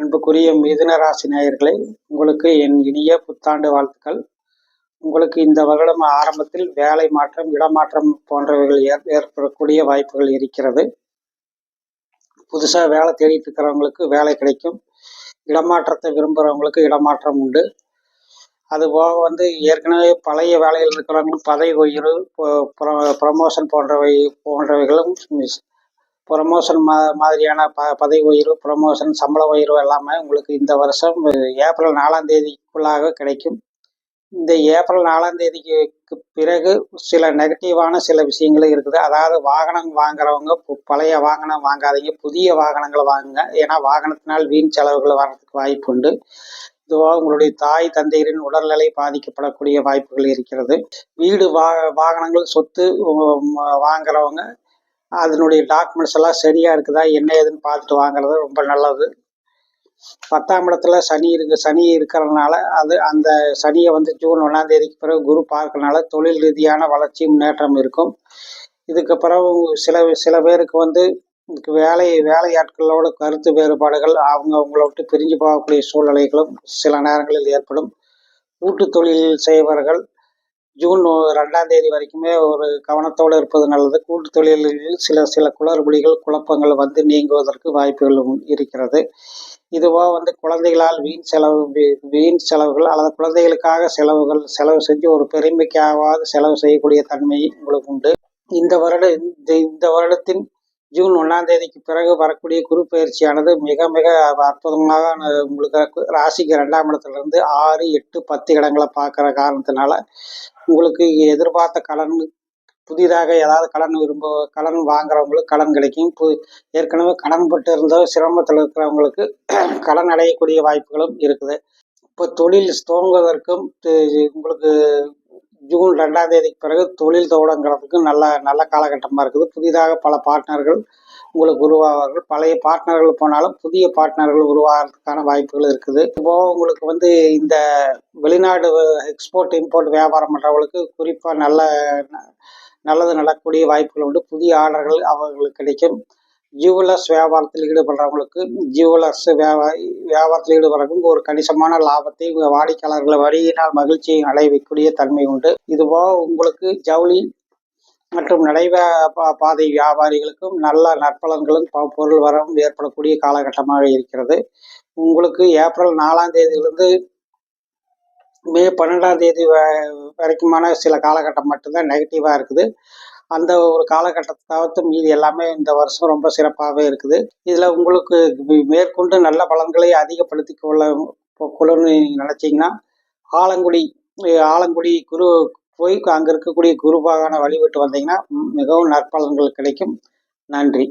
அன்புக்குரிய மிதுனராசி நேயர்களை உங்களுக்கு என் இனிய புத்தாண்டு வாழ்த்துக்கள். உங்களுக்கு இந்த வருடம் ஆரம்பத்தில் வேலை மாற்றம் இடமாற்றம் போன்றவைகள் ஏற்படக்கூடிய வாய்ப்புகள் இருக்கிறது. புதுசாக வேலை தேடிட்டு இருக்கிறவங்களுக்கு வேலை கிடைக்கும். இடமாற்றத்தை விரும்புகிறவங்களுக்கு இடமாற்றம் உண்டு. அதுபோக வந்து ஏற்கனவே பழைய வேலையில் இருக்கிறவங்களும் பதவி உயர்வு ப்ரமோஷன் போன்றவை போன்றவைகளும் ப்ரொமோஷன் மா மாதிரியான ப பதவி உயர்வு ப்ரொமோஷன் சம்பள உயர்வு எல்லாமே உங்களுக்கு இந்த வருஷம் ஏப்ரல் நாலாம் தேதிக்குள்ளாக கிடைக்கும். இந்த ஏப்ரல் நாலாம் தேதிக்கு பிறகு சில நெகட்டிவான சில விஷயங்களும் இருக்குது. அதாவது வாகனம் வாங்குறவங்க பழைய வாகனம் வாங்காதீங்க புதிய வாகனங்களை வாங்குங்க. ஏன்னா வாகனத்தினால் வீண் செலவுகள் வர்றதுக்கு வாய்ப்பு உண்டு. இதுவாக உங்களுடைய தாய் தந்தையரின் உடல்நிலை பாதிக்கப்படக்கூடிய வாய்ப்புகள் இருக்கிறது. வீடு வா வாகனங்கள் சொத்து வாங்குறவங்க அதனுடைய டாக்குமெண்ட்ஸ் எல்லாம் சரியாக இருக்குதா என்ன ஏதுன்னு பார்த்துட்டு வாங்குறது ரொம்ப நல்லது. பத்தாம் இடத்துல சனி இருக்கு சனி இருக்கிறதுனால அது அந்த சனியை வந்து ஜூன் ஒன்றாம் தேதிக்கு பிறகு குரு பார்க்கறனால தொழில் ரீதியான வளர்ச்சி முன்னேற்றம் இருக்கும். இதுக்கு பிறகு சில சில பேருக்கு வந்து வேலை வேலையாட்களோட கருத்து வேறுபாடுகள் அவங்க அவங்கள விட்டு பிரிஞ்சு போகக்கூடிய சூழ்நிலைகளும் சில நேரங்களில் ஏற்படும். கூட்டு தொழில் செய்பவர்கள் ஜூன் ரெண்டாம் தேதி வரைக்குமே ஒரு கவனத்தோடு இருப்பது நல்லது. கூட்டு தொழில்களில் சில சில குளறுபடிகள் குழப்பங்கள் வந்து நீங்குவதற்கு வாய்ப்புகள் இருக்கிறது. இதுவோ வந்து குழந்தைகளால் வீண் செலவு வீண் செலவுகள் அல்லது குழந்தைகளுக்காக செலவுகள் செலவு செஞ்சு ஒரு பெருமைக்காவது செலவு செய்யக்கூடிய தன்மை உங்களுக்கு உண்டு. இந்த வருட இந்த இந்த வருடத்தின் ஜூன் ஒன்றாம் தேதிக்கு பிறகு வரக்கூடிய குரு பயிற்சியானது மிக மிக அற்புதமாக உங்களுக்கு ராசிக்கு ரெண்டாம் இடத்துலேருந்து ஆறு எட்டு பத்து இடங்களை பார்க்குற காரணத்தினால உங்களுக்கு எதிர்பார்த்த கடன் புதிதாக ஏதாவது கடன் விரும்ப கடன் வாங்குறவங்களுக்கு கடன் கிடைக்கும். பு ஏற்கனவே கடன் பட்டு இருந்த சிரமத்தில் இருக்கிறவங்களுக்கு கடன் அடையக்கூடிய வாய்ப்புகளும் இருக்குது. இப்போ தொழில் துவங்குவதற்கும் உங்களுக்கு ஜூன் ரெண்டாம் தேதிக்கு பிறகு தொழில் தொடங்குறதுக்கு நல்ல நல்ல காலகட்டமாக இருக்குது. புதிதாக பல பார்ட்னர்கள் உங்களுக்கு உருவாவார்கள். பழைய பார்ட்னர்கள் போனாலும் புதிய பார்ட்னர்கள் உருவாகிறதுக்கான வாய்ப்புகள் இருக்குது. இப்போ உங்களுக்கு வந்து இந்த வெளிநாடு எக்ஸ்போர்ட் இம்போர்ட் வியாபாரம் பண்ணுறவங்களுக்கு குறிப்பாக நல்ல நல்லது நடக்கக்கூடிய வாய்ப்புகள் உண்டு. புதிய ஆர்டர்கள் அவர்களுக்கு கிடைக்கும். ஜுவல்லர்ஸ் வியாபாரத்தில் ஈடுபடுறவங்களுக்கு ஜுவல்லர்ஸ் வியாபா வியாபாரத்தில் ஈடுபடுறவங்களுக்கு ஒரு கணிசமான லாபத்தை வாடிக்கையாளர்களை வரியினால் மகிழ்ச்சியை அடையக்கூடிய தன்மை உண்டு. இதுபோக உங்களுக்கு ஜவுளி மற்றும் நடைபா பாதை வியாபாரிகளுக்கும் நல்ல நற்பலன்களும் பொருள் வரவும் ஏற்படக்கூடிய காலகட்டமாக இருக்கிறது. உங்களுக்கு ஏப்ரல் நாலாம் தேதியிலிருந்து மே பன்னெண்டாம் தேதி வரைக்குமான சில காலகட்டம் மட்டும்தான் நெகட்டிவாக இருக்குது. அந்த ஒரு காலகட்டத்தை தவிர்த்து மீதி எல்லாமே இந்த வருஷம் ரொம்ப சிறப்பாகவே இருக்குது. இதில் உங்களுக்கு மேற்கொண்டு நல்ல பலன்களை அதிகப்படுத்தி கொள்ள கொள்ளணும்னு நினச்சிங்கன்னா ஆலங்குடி ஆலங்குடி குரு போய் அங்கே இருக்கக்கூடிய குருபாகான வழிபட்டு வந்தீங்கன்னா மிகவும் நற்பலன்கள் கிடைக்கும். நன்றி.